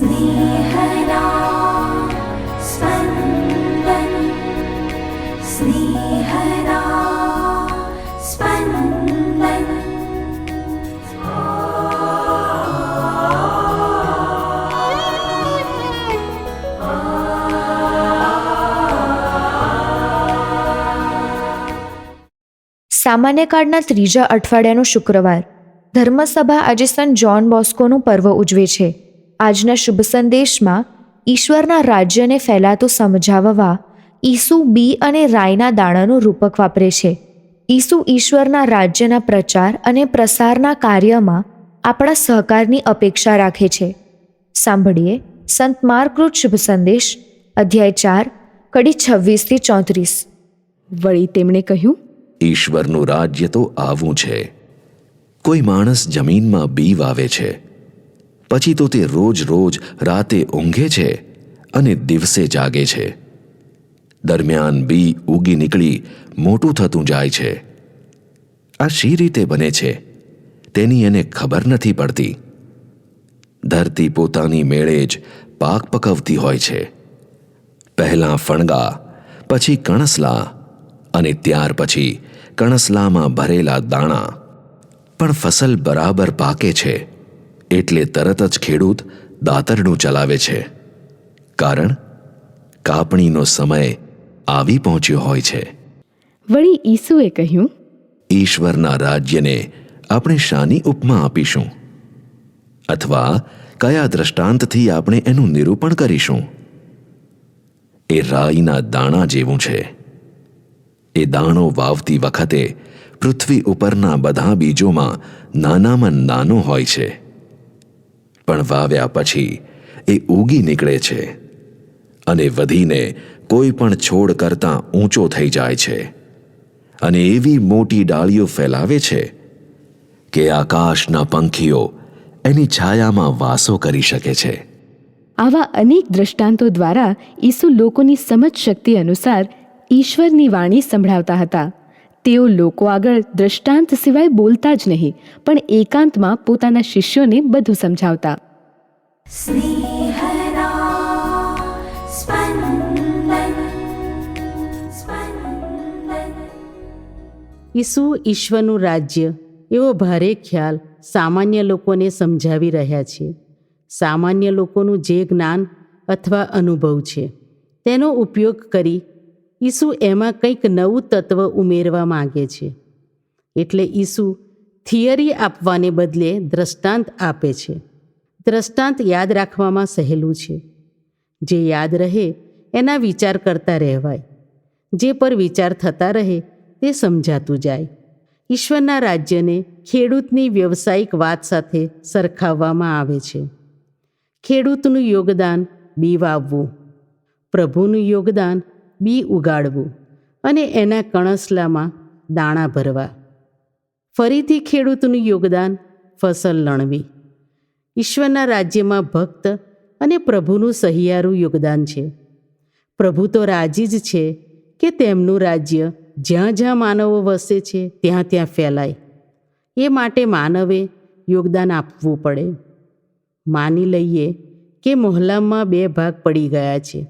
स्नेहदा स्पन्दन् स्नेहदा स्पन्दन् સામાન્ય કાળના ત્રીજા અઠવાડિયાનો શુક્રવાર ધર્મસભા આજે સંત જ્હોન બોસ્કોનું પર્વ ઉજવે છે આજના શુભ સંદેશમાં ઈશ્વરના રાજ્યને ફેલાતો સમજાવવા ઈસુ બી અને રાયના દાણાનું રૂપક વાપરે છે. ઈસુ ઈશ્વરના રાજ્યના પ્રચાર અને પ્રસારના કાર્યમાં આપણા સહકારની અપેક્ષા રાખે છે. સાંભળીએ સંત માર્કૃત શુભ સંદેશ અધ્યાય ચાર કડી છવ્વીસથી ચોત્રીસ. વળી તેમણે કહ્યું ઈશ્વરનું રાજ્ય તો આવું છે. કોઈ માણસ જમીનમાં બી વાવે છે. પછી તો તે રોજ રોજ રાતે ઊંઘે છે અને દિવસે જાગે છે. દરમિયાન બી ઉગી નીકળી મોટું થતું જાય છે. આ શી રીતે બને છે? તેની એને ખબર નથી પડતી. ધરતી પોતાની મેળે જ પાક પકવતી હોય છે. પહેલાં ફણગા, પછી કણસલા અને ત્યાર પછી કણસલામાં ભરેલા દાણા. પણ ફસલ બરાબર પાકે છે. એટલે તરત જ ખેડૂત દાતરડું ચલાવે છે. કારણ કાપણીનો સમય આવી પહોંચ્યો હોય છે. વળી ઈસુએ કહ્યું ઈશ્વરના રાજ્યને આપણે શાની ઉપમા આપીશું? અથવા કયા દ્રષ્ટાંતથી આપણે એનું નિરૂપણ કરીશું? એ રાઈના દાણા જેવું છે. એ દાણો વાવતી વખતે પૃથ્વી ઉપરના બધા બીજોમાં નાનામાં નાનો હોય છે. પણ વાવ્યા પછી એ ઊગી નીકળે છે અને વધીને કોઈ પણ છોડ કરતાં ઊંચો થઈ જાય છે અને એવી મોટી ડાળીઓ ફેલાવે છે કે આકાશના પંખીઓ એની છાયામાં વાસો કરી શકે છે. આવા અનેક દ્રષ્ટાંતો દ્વારા ઈસુ લોકોની સમજ શક્તિ અનુસાર ઈશ્વરની વાણી સંભળાવતા હતા. તેઓ લોકો આગળ દ્રષ્ટાંત સિવાય બોલતા જ નહીં પણ એકાંતમાં પોતાના શિષ્યોને બધું સમજાવતા. ઈસુ ઈશ્વરનું રાજ્ય એવો ભારે ખ્યાલ સામાન્ય લોકોને સમજાવી રહ્યા છે. સામાન્ય લોકોનું જે જ્ઞાન અથવા અનુભવ છે તેનો ઉપયોગ કરી ઈસુ એમાં કંઈક નવું તત્વ ઉમેરવા માગે છે. એટલે ઈસુ થિયરી આપવાને બદલે દ્રષ્ટાંત આપે છે. દ્રષ્ટાંત યાદ રાખવામાં સહેલું છે. જે યાદ રહે એના વિચાર કરતા રહેવાય. જે પર વિચાર થતા રહે તે સમજાતું જાય. ઈશ્વરના રાજ્યને ખેડૂતની વ્યવસાયિક વાત સાથે સરખાવવામાં આવે છે. ખેડૂતનું યોગદાન બી વાવવું પ્રભુનું યોગદાન બી ઉગાડવું અને એના કણસલામાં દાણા ભરવા. ફરીથી ખેડૂતનું યોગદાન ફસલ લણવી. ઈશ્વરના રાજ્યમાં ભક્ત અને પ્રભુનું સહિયારું યોગદાન છે. પ્રભુ તો રાજી જ છે કે તેમનું રાજ્ય જ્યાં જ્યાં માનવો વસે છે ત્યાં ત્યાં ફેલાય. એ માટે માનવે યોગદાન આપવું પડે. માની લઈએ કે મોહલામાં બે ભાગ પડી ગયા છે.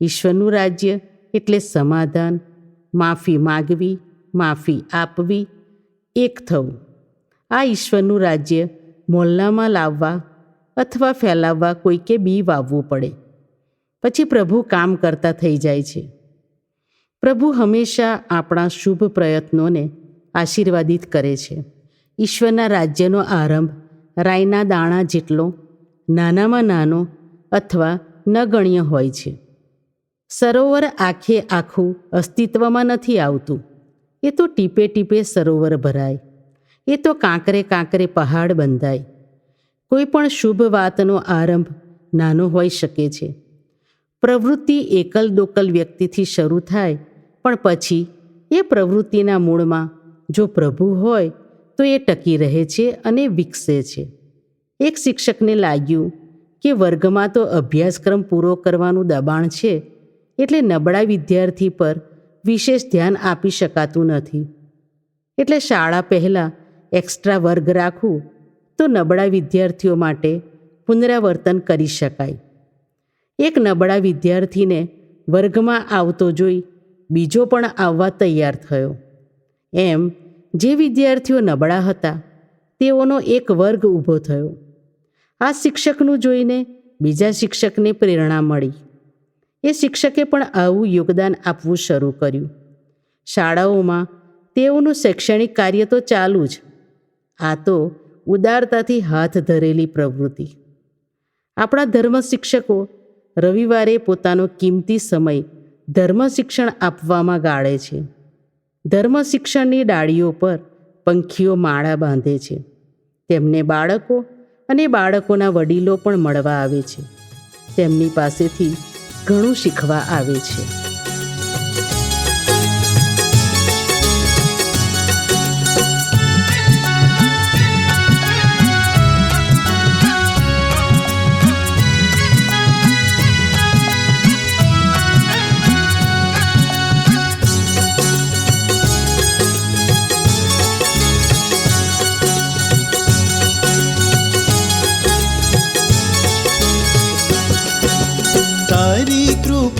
ઈશ્વરનું રાજ્ય એટલે સમાધાન. માફી માગવી, માફી આપવી. એક થવું. આ ઈશ્વરનું રાજ્ય મોહલ્લામાં લાવવા અથવા ફેલાવવા કોઈકે બી વાવવું પડે. પછી પ્રભુ કામ કરતા થઈ જાય છે. પ્રભુ હંમેશા આપણા શુભ પ્રયત્નોને આશીર્વાદિત કરે છે. ઈશ્વરના રાજ્યનો આરંભ રાયના દાણા જેટલો નાનામાં નાનો અથવા નગણ્ય હોય છે. સરોવર આખે આખું અસ્તિત્વમાં નથી આવતું. એ તો ટીપે ટીપે સરોવર ભરાય. એ તો કાંકરે કાંકરે પહાડ બંધાય. કોઈ પણ શુભ વાતનો આરંભ નાનો હોઈ શકે છે. પ્રવૃત્તિ એકલ દોકલ વ્યક્તિથી શરૂ થાય, પણ પછી એ પ્રવૃત્તિના મૂળમાં જો પ્રભુ હોય, તો એ ટકી રહે છે અને વિકસે છે. એક શિક્ષકને લાગ્યું કે વર્ગમાં તો અભ્યાસક્રમ પૂરો કરવાનું દબાણ છે એટલે નબળા વિદ્યાર્થી પર વિશેષ ધ્યાન આપી શકાતું નથી. એટલે શાળા પહેલાં એક્સ્ટ્રા વર્ગ રાખવું તો નબળા વિદ્યાર્થીઓ માટે પુનરાવર્તન કરી શકાય. એક નબળા વિદ્યાર્થીને વર્ગમાં આવતો જોઈ બીજો પણ આવવા તૈયાર થયો. એમ જે વિદ્યાર્થીઓ નબળા હતા તેઓનો એક વર્ગ ઊભો થયો. આ શિક્ષકનું જોઈને બીજા શિક્ષકને પ્રેરણા મળી. એ શિક્ષકે પણ આવું યોગદાન આપવું શરૂ કર્યું. શાળાઓમાં તેઓનું શૈક્ષણિક કાર્ય તો ચાલુ જ, આ તો ઉદારતાથી હાથ ધરેલી પ્રવૃત્તિ. આપણા ધર્મ શિક્ષકો રવિવારે પોતાનો કિંમતી સમય ધર્મ શિક્ષણ આપવામાં ગાળે છે. ધર્મ શિક્ષણની ડાળીઓ પર પંખીઓ માળા બાંધે છે. તેમને બાળકો અને બાળકોના વડીલો પણ મળવા આવે છે. તેમની પાસેથી ઘણું શીખવા આવે છે.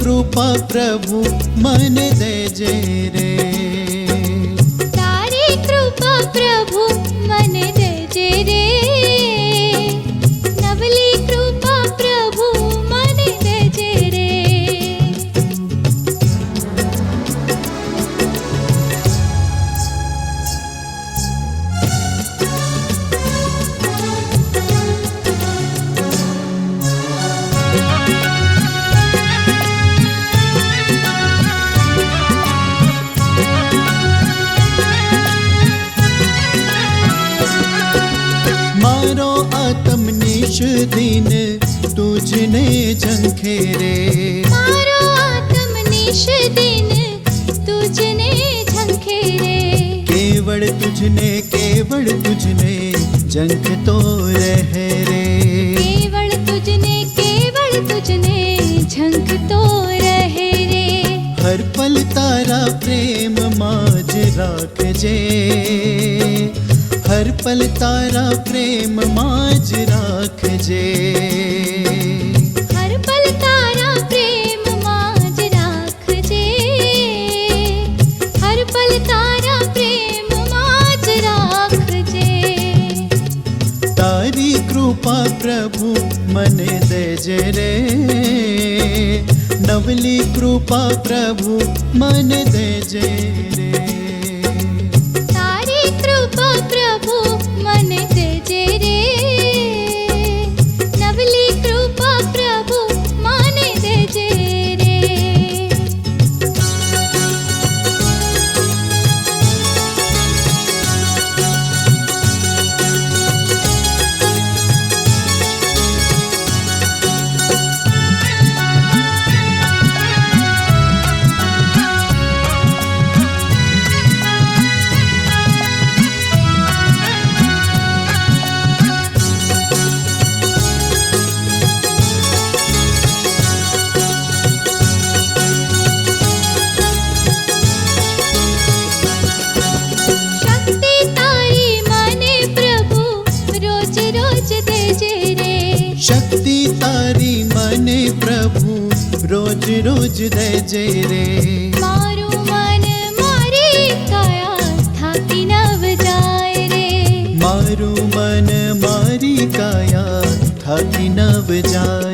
કૃપા પ્રભુ મને દેજે રે. આત્મનિશ દિન તુજને ઝંખે રે મારો આત્મનિશ દિન તુજને ઝંખે રે કેવળ તુજને કેવળ તુજને ઝંખતો રહે રે કેવળ તુજને કેવળ તુજને ઝંખતો રહે રે હર પલ તારા પ્રેમમાં જ રાખજે હર પલ તારા પ્રેમમાં જ રાખજે હર પલ તારા પ્રેમમાં જ રાખજે હર પલ તારા પ્રેમમાં જ રાખજે તારી કૃપા પ્રભુ મને દેજે રે નવલી કૃપા પ્રભુ મને દેજે રે રોજ રોજ દેજે રે મારું મન મારી કાયા થાકી નવ જાય રે મારું મન મારી કાયા થાકી નવ જાય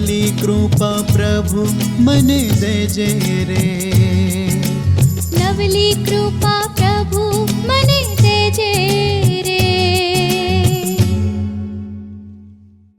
આપલી કૃપા પ્રભુ મને દેજે રે નવલી કૃપા પ્રભુ મને દેજે